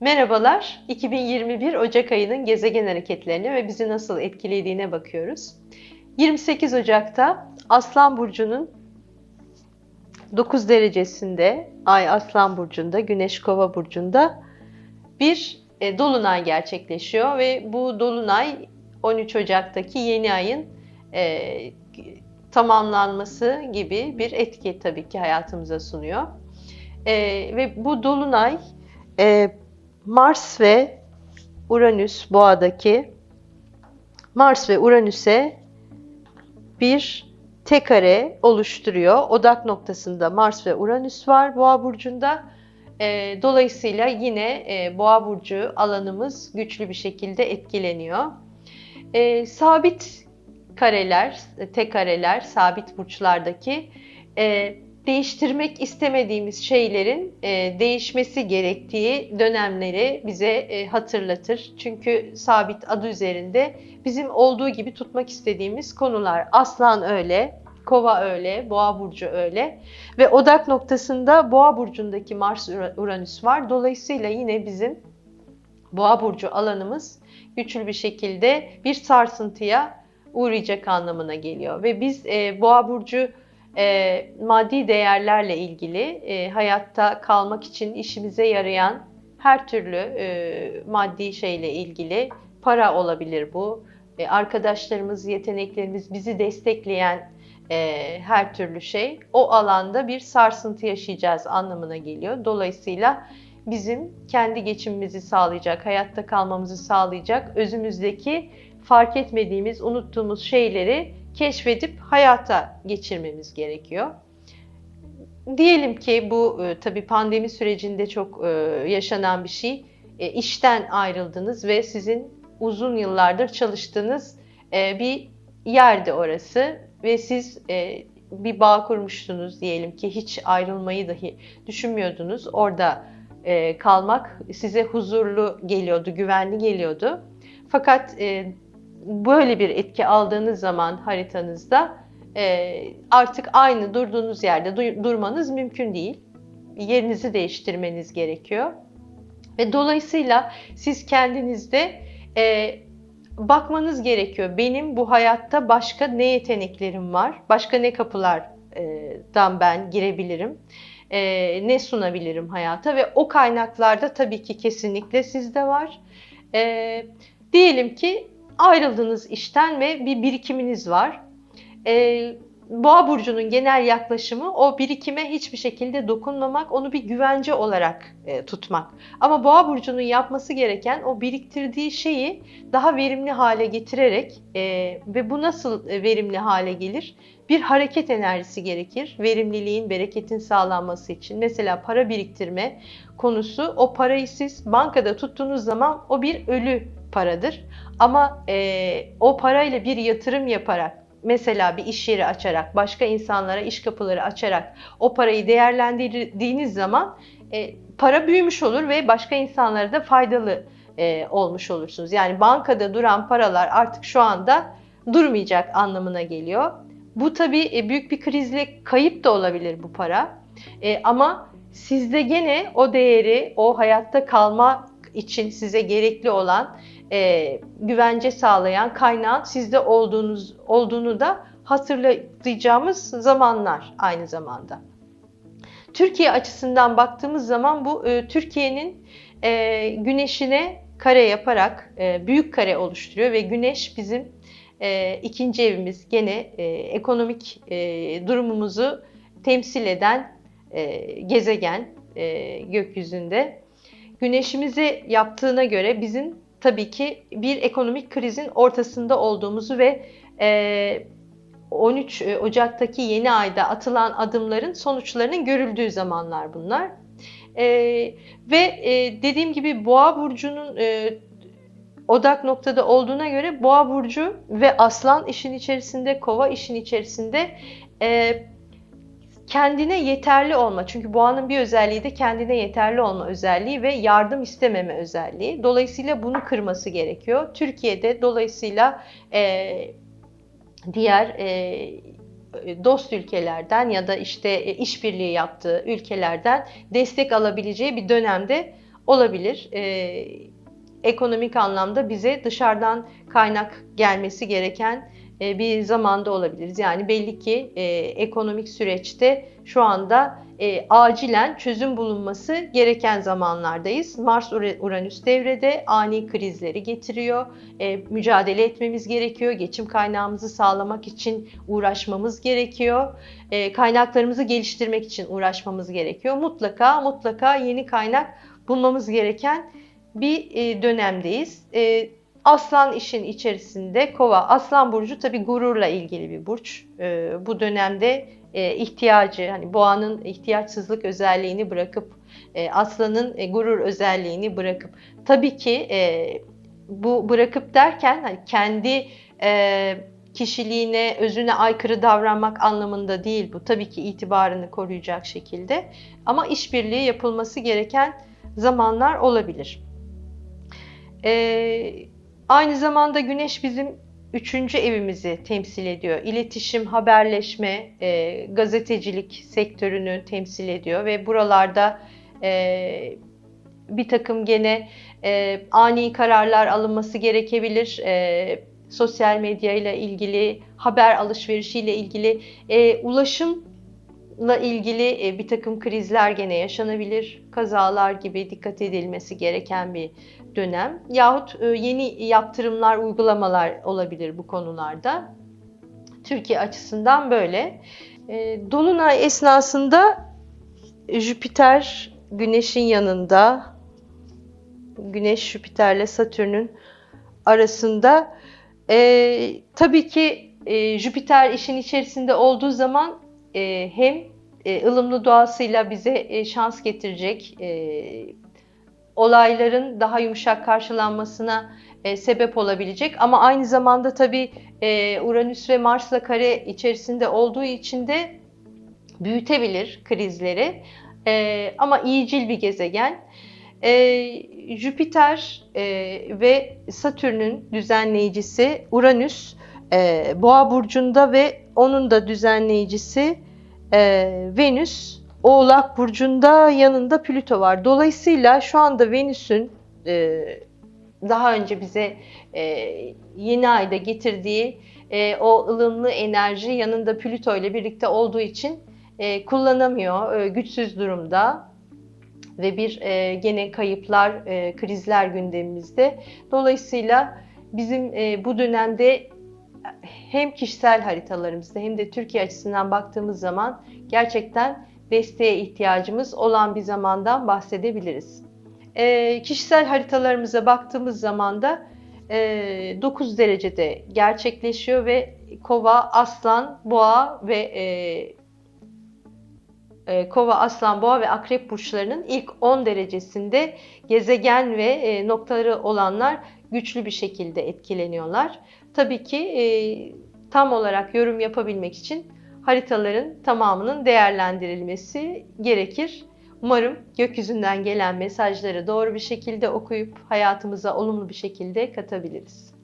Merhabalar, 2021 Ocak ayının gezegen hareketlerine ve bizi nasıl etkilediğine bakıyoruz. 28 Ocak'ta Aslan Burcu'nun 9 derecesinde, Ay Aslan Burcu'nda, Güneş Kova Burcu'nda bir e, dolunay gerçekleşiyor ve bu dolunay 13 Ocak'taki yeni ayın e, tamamlanması gibi bir etki tabii ki hayatımıza sunuyor. E, ve bu dolunay e, Mars ve Uranüs boğadaki Mars ve Uranüs'e bir tek kare oluşturuyor. Odak noktasında Mars ve Uranüs var Boğa burcunda. E, dolayısıyla yine e, Boğa burcu alanımız güçlü bir şekilde etkileniyor. E, sabit kareler, tek kareler, sabit burçlardaki e, değiştirmek istemediğimiz şeylerin e, değişmesi gerektiği dönemleri bize e, hatırlatır. Çünkü sabit adı üzerinde bizim olduğu gibi tutmak istediğimiz konular. Aslan öyle, Kova öyle, Boğa burcu öyle ve odak noktasında Boğa burcundaki Mars Uranüs var. Dolayısıyla yine bizim Boğa burcu alanımız güçlü bir şekilde bir sarsıntıya uğrayacak anlamına geliyor ve biz e, Boğa burcu e, maddi değerlerle ilgili e, hayatta kalmak için işimize yarayan her türlü e, maddi şeyle ilgili para olabilir bu. E, arkadaşlarımız, yeteneklerimiz, bizi destekleyen e, her türlü şey o alanda bir sarsıntı yaşayacağız anlamına geliyor. Dolayısıyla bizim kendi geçimimizi sağlayacak, hayatta kalmamızı sağlayacak, özümüzdeki fark etmediğimiz, unuttuğumuz şeyleri keşfedip hayata geçirmemiz gerekiyor. Diyelim ki bu e, tabii pandemi sürecinde çok e, yaşanan bir şey. E, işten ayrıldınız ve sizin uzun yıllardır çalıştığınız e, bir yerde orası ve siz e, bir bağ kurmuştunuz diyelim ki hiç ayrılmayı dahi düşünmüyordunuz. Orada kalmak size huzurlu geliyordu, güvenli geliyordu. Fakat böyle bir etki aldığınız zaman haritanızda e, artık aynı durduğunuz yerde durmanız mümkün değil. Yerinizi değiştirmeniz gerekiyor. Ve dolayısıyla siz kendinizde e, bakmanız gerekiyor. Benim bu hayatta başka ne yeteneklerim var? Başka ne kapılardan ben girebilirim? E, ne sunabilirim hayata? Ve o kaynaklarda tabii ki kesinlikle sizde var. E, diyelim ki ayrıldınız işten ve bir birikiminiz var. Ee, Boğa burcunun genel yaklaşımı o birikime hiçbir şekilde dokunmamak, onu bir güvence olarak e, tutmak. Ama Boğa burcunun yapması gereken o biriktirdiği şeyi daha verimli hale getirerek e, ve bu nasıl e, verimli hale gelir? Bir hareket enerjisi gerekir. Verimliliğin, bereketin sağlanması için. Mesela para biriktirme konusu o parayı siz bankada tuttuğunuz zaman o bir ölü paradır. Ama e, o parayla bir yatırım yaparak mesela bir iş yeri açarak, başka insanlara iş kapıları açarak o parayı değerlendirdiğiniz zaman e, para büyümüş olur ve başka insanlara da faydalı e, olmuş olursunuz. Yani bankada duran paralar artık şu anda durmayacak anlamına geliyor. Bu tabii e, büyük bir krizle kayıp da olabilir bu para. E, ama sizde gene o değeri, o hayatta kalma için size gerekli olan e, güvence sağlayan kaynağın sizde olduğunuz olduğunu da hatırlayacağımız zamanlar aynı zamanda. Türkiye açısından baktığımız zaman bu e, Türkiye'nin e, güneşine kare yaparak e, büyük kare oluşturuyor ve güneş bizim e, ikinci evimiz gene e, ekonomik e, durumumuzu temsil eden e, gezegen e, gökyüzünde. Güneşimizi yaptığına göre bizim tabii ki bir ekonomik krizin ortasında olduğumuzu ve 13 e, Ocak'taki yeni ayda atılan adımların sonuçlarının görüldüğü zamanlar bunlar. E, ve e, dediğim gibi Boğa burcunun odak noktada olduğuna göre Boğa burcu ve Aslan işin içerisinde, Kova işin içerisinde kendine yeterli olma. Çünkü boğanın bir özelliği de kendine yeterli olma özelliği ve yardım istememe özelliği. Dolayısıyla bunu kırması gerekiyor. Türkiye'de dolayısıyla e, diğer e, dost ülkelerden ya da işte e, işbirliği yaptığı ülkelerden destek alabileceği bir dönemde olabilir. E, ekonomik anlamda bize dışarıdan kaynak gelmesi gereken bir zamanda olabiliriz. Yani belli ki e, ekonomik süreçte şu anda e, acilen çözüm bulunması gereken zamanlardayız. Mars Uranüs devrede ani krizleri getiriyor. E, mücadele etmemiz gerekiyor. Geçim kaynağımızı sağlamak için uğraşmamız gerekiyor. E, kaynaklarımızı geliştirmek için uğraşmamız gerekiyor. Mutlaka mutlaka yeni kaynak bulmamız gereken bir e, dönemdeyiz. E, Aslan işin içerisinde kova. Aslan burcu tabi gururla ilgili bir burç. E, bu dönemde e, ihtiyacı, hani boğanın ihtiyaçsızlık özelliğini bırakıp e, aslanın e, gurur özelliğini bırakıp tabii ki e, bu bırakıp derken hani kendi e, kişiliğine, özüne aykırı davranmak anlamında değil bu. Tabii ki itibarını koruyacak şekilde. Ama işbirliği yapılması gereken zamanlar olabilir. Ee, aynı zamanda Güneş bizim üçüncü evimizi temsil ediyor. İletişim, haberleşme, e, gazetecilik sektörünü temsil ediyor ve buralarda e, bir takım gene e, ani kararlar alınması gerekebilir. E, sosyal medya ile ilgili, haber alışverişiyle ilgili, e, ulaşımla ilgili e, bir takım krizler gene yaşanabilir. Kazalar gibi dikkat edilmesi gereken bir dönem yahut e, yeni yaptırımlar, uygulamalar olabilir bu konularda. Türkiye açısından böyle. E, Dolunay esnasında Jüpiter Güneş'in yanında, Güneş Jüpiter'le Satürn'ün arasında e, tabii ki e, Jüpiter işin içerisinde olduğu zaman e, hem e, ılımlı doğasıyla bize e, şans getirecek, e, olayların daha yumuşak karşılanmasına e, sebep olabilecek. Ama aynı zamanda tabii e, Uranüs ve Mars'la kare içerisinde olduğu için de büyütebilir krizleri. E, ama iyicil bir gezegen. E, Jüpiter e, ve Satürn'ün düzenleyicisi Uranüs e, Boğa burcunda ve onun da düzenleyicisi e, Venüs Oğlak Burcu'nda yanında Plüto var. Dolayısıyla şu anda Venüs'ün e, daha önce bize e, yeni ayda getirdiği e, o ılımlı enerji yanında Plüto ile birlikte olduğu için e, kullanamıyor. E, güçsüz durumda ve bir e, gene kayıplar, e, krizler gündemimizde. Dolayısıyla bizim e, bu dönemde hem kişisel haritalarımızda hem de Türkiye açısından baktığımız zaman gerçekten desteğe ihtiyacımız olan bir zamandan bahsedebiliriz. E, kişisel haritalarımıza baktığımız zaman da e, 9 derecede gerçekleşiyor ve kova, aslan, boğa ve e, e, kova, aslan, boğa ve akrep burçlarının ilk 10 derecesinde gezegen ve e, noktaları olanlar güçlü bir şekilde etkileniyorlar. Tabii ki e, tam olarak yorum yapabilmek için haritaların tamamının değerlendirilmesi gerekir. Umarım gökyüzünden gelen mesajları doğru bir şekilde okuyup hayatımıza olumlu bir şekilde katabiliriz.